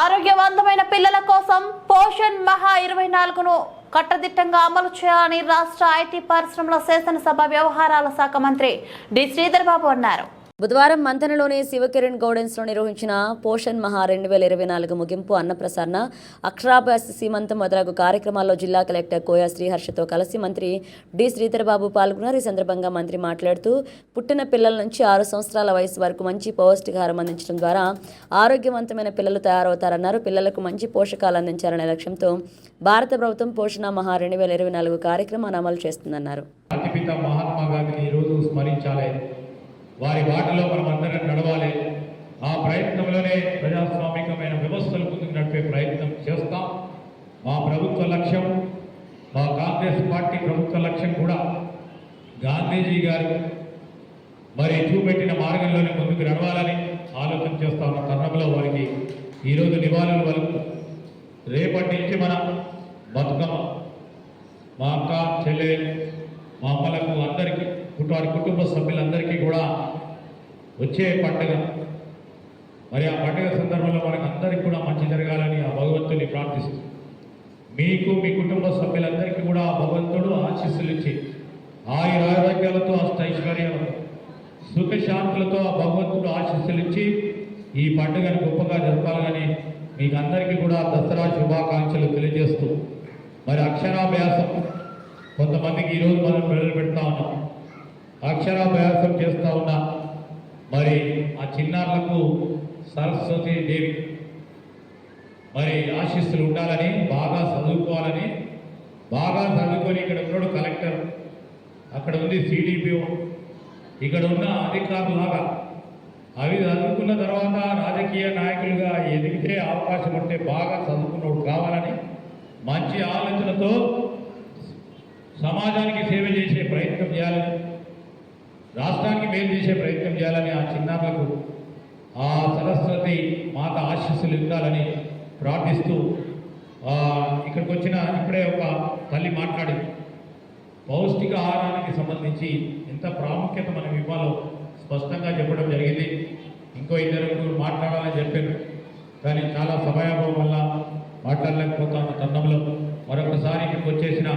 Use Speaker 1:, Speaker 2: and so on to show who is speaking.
Speaker 1: ఆరోగ్యవంతమైన పిల్లల కోసం పోషణ్ మహా ఇరవై నాలుగును కట్టదిట్టంగా అమలు చేయాలని రాష్ట్ర ఐటీ పరిశ్రమల శాసనసభ వ్యవహారాల శాఖ మంత్రి డి. శ్రీధర్ బాబు అన్నారు.
Speaker 2: బుధవారం మంతనలోని శివకిరణ్ గౌడెన్స్లో నిర్వహించిన పోషన్ మహా రెండు వేల ఇరవై నాలుగు ముగింపు అన్నప్రసరణ అక్షరాభ్యాస సీమంతం మొదలగు కార్యక్రమాల్లో జిల్లా కలెక్టర్ కోయా శ్రీహర్షతో కలిసి మంత్రి డి శ్రీధర్బాబు పాల్గొన్నారు. ఈ సందర్భంగా మంత్రి మాట్లాడుతూ పుట్టిన పిల్లల నుంచి ఆరు సంవత్సరాల వయసు వరకు మంచి పౌష్టికాహారం అందించడం ద్వారా ఆరోగ్యవంతమైన పిల్లలు తయారవుతారన్నారు. పిల్లలకు మంచి పోషకాలు అందించాలనే లక్ష్యంతో భారత ప్రభుత్వం పోషణ మహా రెండు వేల ఇరవై నాలుగు కార్యక్రమాన్ని అమలు చేస్తుందన్నారు.
Speaker 3: అతిపిత మహాత్మా గాంధీని ఈరోజు స్మరించాలి. వారి బాటలో మనం అందరం నడవాలి. ఆ ప్రయత్నంలోనే ప్రజాస్వామికమైన వ్యవస్థలు ముందుకు నడిపే ప్రయత్నం చేస్తాం. మా ప్రభుత్వ లక్ష్యం మా కాంగ్రెస్ పార్టీ ప్రభుత్వ లక్ష్యం కూడా గాంధీజీ గారు మరి చూపెట్టిన మార్గంలోనే ముందుకు నడవాలని ఆలోచన చేస్తా ఉన్న తరుణంలో వారికి ఈరోజు నివాళులు వరకు రేపటి నుంచి మన బతుకమ్మ మా అక్క చెల్లె మా అమ్మలకు అందరికీ వారి కుటుంబ సభ్యులందరికీ కూడా వచ్చే పండుగ. మరి ఆ పండుగ సందర్భంలో మనకు అందరికీ కూడా మంచి జరగాలని ఆ భగవంతుని ప్రార్థిస్తూ మీకు మీ కుటుంబ సభ్యులందరికీ కూడా ఆ భగవంతుడు ఆశీస్సులు ఇచ్చి ఆయుర ఆరోగ్యాలతో అష్టైశ్వర్యాలతో సుఖశాంతులతో ఆ భగవంతుడు ఆశీస్సులు ఇచ్చి ఈ పండుగను గొప్పగా జరపాలని మీకు అందరికీ కూడా దసరా శుభాకాంక్షలు తెలియజేస్తూ మరి అక్షరాభ్యాసం కొంతమందికి ఈరోజు మనం మొదలు పెడతా ఉన్నాం. అక్షరాభ్యాసం చేస్తూ ఉన్నా. మరి ఆ చిన్నారులకు సరస్వతి దేవి మరి ఆశీస్సులు ఉండాలని బాగా చదువుకోవాలని బాగా చదువుకొని ఇక్కడ ఉన్నాడు కలెక్టర్. అక్కడ ఉంది సిడిపిఓ. ఇక్కడ ఉన్న అధికారులాగా అవి చదువుకున్న తర్వాత రాజకీయ నాయకులుగా ఎదిగితే అవకాశం ఉంటే బాగా చదువుకున్నప్పుడు కావాలని మంచి ఆలోచనతో సమాజానికి సేవ చేసే ప్రయత్నం చేయాలని రాష్ట్రానికి మేలు చేసే ప్రయత్నం చేయాలని ఆ చిన్నారులకు ఆ సరస్వతి మాత ఆశీస్సులు ఇవ్వాలని ప్రార్థిస్తూ ఇక్కడికి వచ్చిన ఇప్పుడే ఒక తల్లి మాట్లాడింది పౌష్టిక ఆహారానికి సంబంధించి ఎంత ప్రాముఖ్యత మనం ఇవ్వాలో స్పష్టంగా చెప్పడం జరిగింది. ఇంకో ఇద్దరు ముగ్గురు మాట్లాడాలని చెప్పారు. కానీ చాలా సమయాభావం వల్ల మాట్లాడలేకపోతాను తరుణంలో మరొకసారి ఇక్కడికి వచ్చేసిన